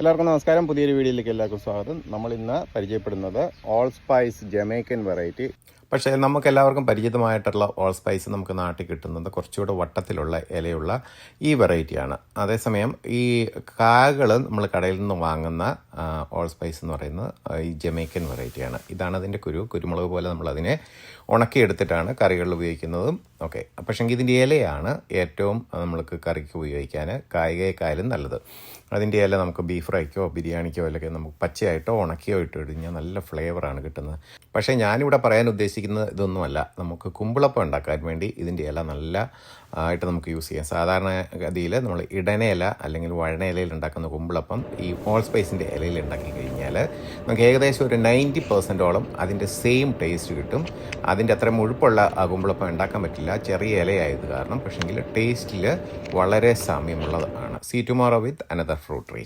എല്ലാവർക്കും നമസ്കാരം. പുതിയൊരു വീഡിയോയിലേക്ക് എല്ലാവർക്കും സ്വാഗതം. നമ്മൾ ഇന്ന് പരിചയപ്പെടുന്നത് ഓൾ സ്പൈസ് ജമൈക്കൻ വെറൈറ്റി പക്ഷേ നമുക്ക് എല്ലാവർക്കും പരിചിതമായിട്ടുള്ള ഓൾ സ്പൈസ് നമുക്ക് നാട്ടിൽ കിട്ടുന്നത് കുറച്ചുകൂടെ വട്ടത്തിലുള്ള ഇലയുള്ള ഈ വെറൈറ്റിയാണ്. അതേസമയം ഈ കായകൾ നമ്മൾ കടയിൽ നിന്ന് വാങ്ങുന്ന ഓൾ സ്പൈസ് എന്ന് പറയുന്നത് ഈ ജമൈക്കൻ വെറൈറ്റിയാണ്. ഇതാണ് അതിന്റെ കുരു. കുരുമുളക് പോലെ നമ്മളതിനെ ഉണക്കിയെടുത്തിട്ടാണ് കറികളിൽ ഉപയോഗിക്കുന്നതും ഓക്കെ പക്ഷേങ്കിൽ ഇതിന്റെ ഇലയാണ് ഏറ്റവും നമ്മൾക്ക് കറിക്ക് ഉപയോഗിക്കാൻ കായികയെക്കായാലും നല്ലത്. അതിന്റെ ഇല നമുക്ക് ബീഫ് ഫ്രൈക്കോ ബിരിയാണിക്കോ അല്ലെങ്കിൽ നമുക്ക് പച്ചയായിട്ടോ ഉണക്കിയോ ഇട്ട് കഴിഞ്ഞാൽ നല്ല ഫ്ലേവറാണ് കിട്ടുന്നത്. പക്ഷേ ഞാനിവിടെ പറയാൻ ഉദ്ദേശിക്കുന്നത് ഇതൊന്നുമല്ല. നമുക്ക് കുമ്പിളപ്പം ഉണ്ടാക്കാൻ വേണ്ടി ഇതിന്റെ ഇല നല്ല ആയിട്ട് നമുക്ക് യൂസ് ചെയ്യാം. സാധാരണ ഗതിയിൽ നമ്മൾ ഇടനയില അല്ലെങ്കിൽ വഴണയിലയിൽ ഉണ്ടാക്കുന്ന കുമ്പിളപ്പം ഈ ഹോൾ സ്പൈസിന്റെ ഇലയിൽ ഉണ്ടാക്കി കഴിഞ്ഞാൽ നമുക്ക് ഏകദേശം ഒരു നയന്റി പെർസെന്റോളം അതിന്റെ സെയിം ടേസ്റ്റ് കിട്ടും. അതിന്റെ അത്ര മുഴുപ്പുള്ള ആ കുമ്പിളപ്പം ഉണ്ടാക്കാൻ പറ്റില്ല. ചെറിയ ഇലയായത് കാരണം പക്ഷേങ്കിൽ ടേസ്റ്റിൽ വളരെ സാമ്യമുള്ളതാണ്. See tomorrow with another fruit tree